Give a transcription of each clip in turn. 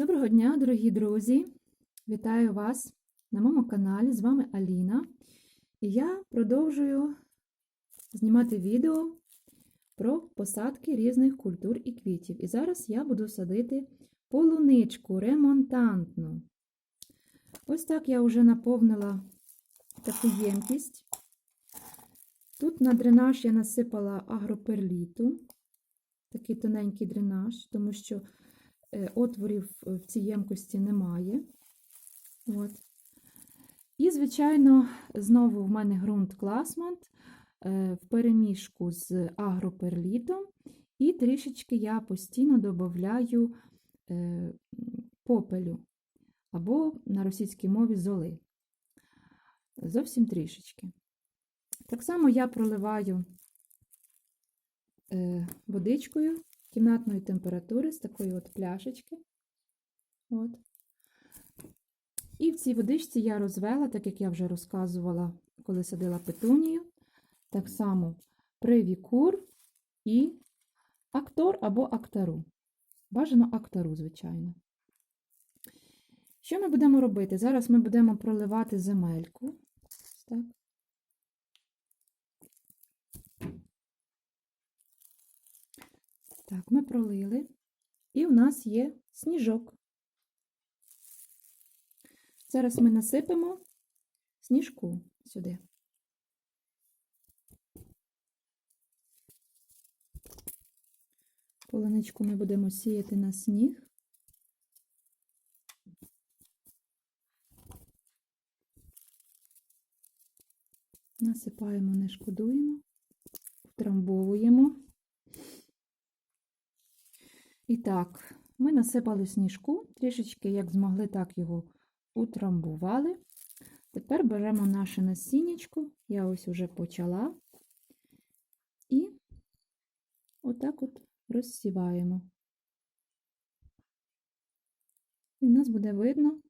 Доброго дня, дорогі друзі! Вітаю вас на моєму каналі. З вами Аліна. І я продовжую знімати відео про посадки різних культур і квітів. І зараз я буду садити полуничку ремонтантну. Ось так я вже наповнила таку ємкість. Тут на дренаж я насипала агроперліту, такий тоненький дренаж, тому що отворів в цій ємкості немає. От. І, звичайно, знову в мене ґрунт Класмонт е, в перемішку з агроперлітом, і трішечки я постійно додаю е, попелю або на російській мові золи. Зовсім трішечки. Так само я проливаю е, водичкою кімнатної температури з такої от пляшечки. От. І в цій водичці я розвела, так як я вже розказувала, коли садила петунію, так само привікур і актор або актару. Бажано актару, звичайно. Що ми будемо робити? Зараз ми будемо проливати земельку. Так. Так, ми пролили, і у нас є сніжок. Зараз ми насипемо сніжку сюди. Полоничку ми будемо сіяти на сніг. Насипаємо, не шкодуємо, втрамбовуємо. І так, ми насипали сніжку, трішечки, як змогли, так його утрамбували. Тепер беремо наше насіннячко, я ось уже почала, і отак от розсіваємо. І в нас буде видно,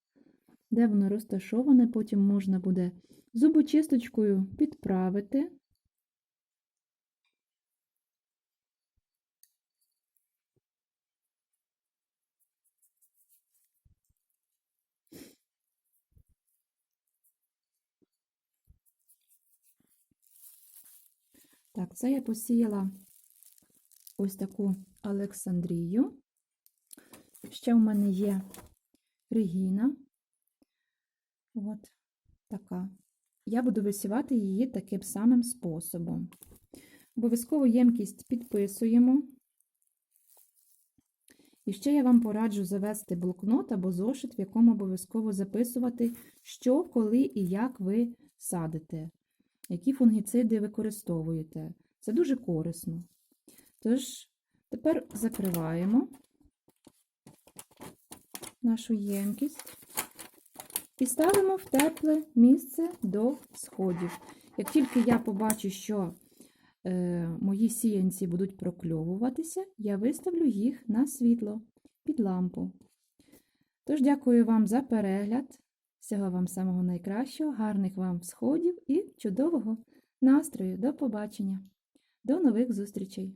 де воно розташоване, потім можна буде зубочисточкою підправити. Так, це я посіяла ось таку Олександрію. Ще в мене є Регіна. От така. Я буду висівати її таким самим способом. Обов'язково ємкість підписуємо. І ще я вам пораджу завести блокнот або зошит, в якому обов'язково записувати, що, коли і як ви садите, які фунгіциди використовуєте. Це дуже корисно. Тож, тепер закриваємо нашу ємкість і ставимо в тепле місце до сходів. Як тільки я побачу, що е, мої сіянці будуть прокльовуватися, я виставлю їх на світло під лампу. Тож, дякую вам за перегляд. Всього вам самого найкращого, гарних вам сходів і чудового настрою. До побачення! До нових зустрічей!